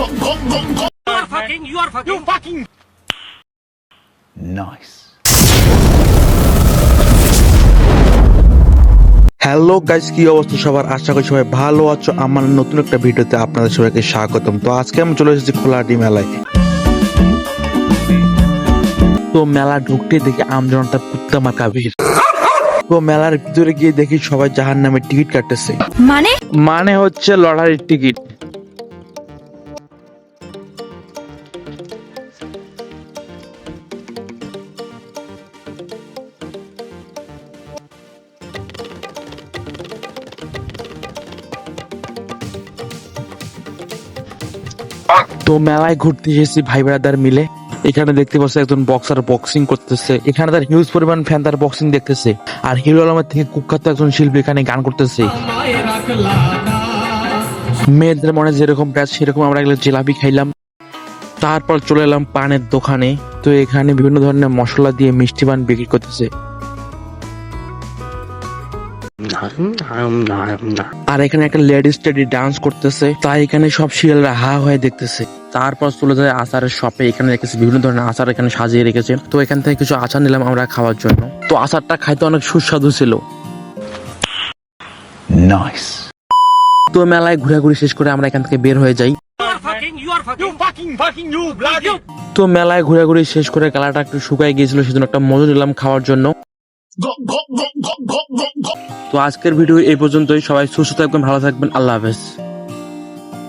are fucking, you are fucking. You fucking. Nice. Hello guys কি অবস্থা সবার আশা করি সবাই ভালো আছো আমার নতুন একটা ভিডিওতে আপনাদের সবাইকে স্বাগতম তো আজকে আমি চলে এসেছি খোলাহাটি মেলায় তো মেলা ঢুকতে দেখি আমজনতা কুত্তা মার্কা ভিড় তো মেলার ভিতরে গিয়ে দেখি সবাই জাহান নামে টিকিট কাটতেছে মানে মানে হচ্ছে লটারির টিকিট তো মেলায় ঘুরতে এসেছি ভাই ব্রাদার মিলে। এখানে দেখতে পাচ্ছি একজন বক্সার বক্সিং করতেছে। এখানে তার হিউজ পরিমাণ ফ্যান তার বক্সিং দেখতেছে। আর হিরো আলমের থেকে কুখ্যাত একজন শিল্পী এখানে গান করতেছে। মেয়েদের মনে যেরকম ব্যাচ সেরকম আমরা এগুলো জিলাপি খাইলাম। তারপর চলে এলাম পানের দোকানে। তো এখানে বিভিন্ন ধরনের মশলা দিয়ে মিষ্টি পান বিক্রি করতেছে। আর এখানে একটা লেডিস স্টাডি ডান্স করতেছে। তাই এখানে সব শিয়ালরা হা হয়ে দেখতেছে। তারপর চলে যায় আচারের শপে। এখানে রেখেছে বিভিন্ন ধরনের আচার এখানে সাজিয়ে রেখেছে। তো এখান থেকে কিছু আচার নিলাম আমরা খাওয়ার জন্য। তো আচারটা খাইতে অনেক সুস্বাদু ছিল. তো মেলায় ঘোরাঘুরি শেষ করে আমরা এখান থেকে বের হয়ে যাই. তো মেলায় ঘোরাঘুরি শেষ করে গালাটা একটু শুকায় গিয়েছিল সেজন্য একটা মজু নিলাম খাওয়ার জন্য। তো আজকের ভিডিও এই পর্যন্তই। সবাই সুস্থ থাকবেন ভালো থাকবেন। আল্লাহ হাফেজ।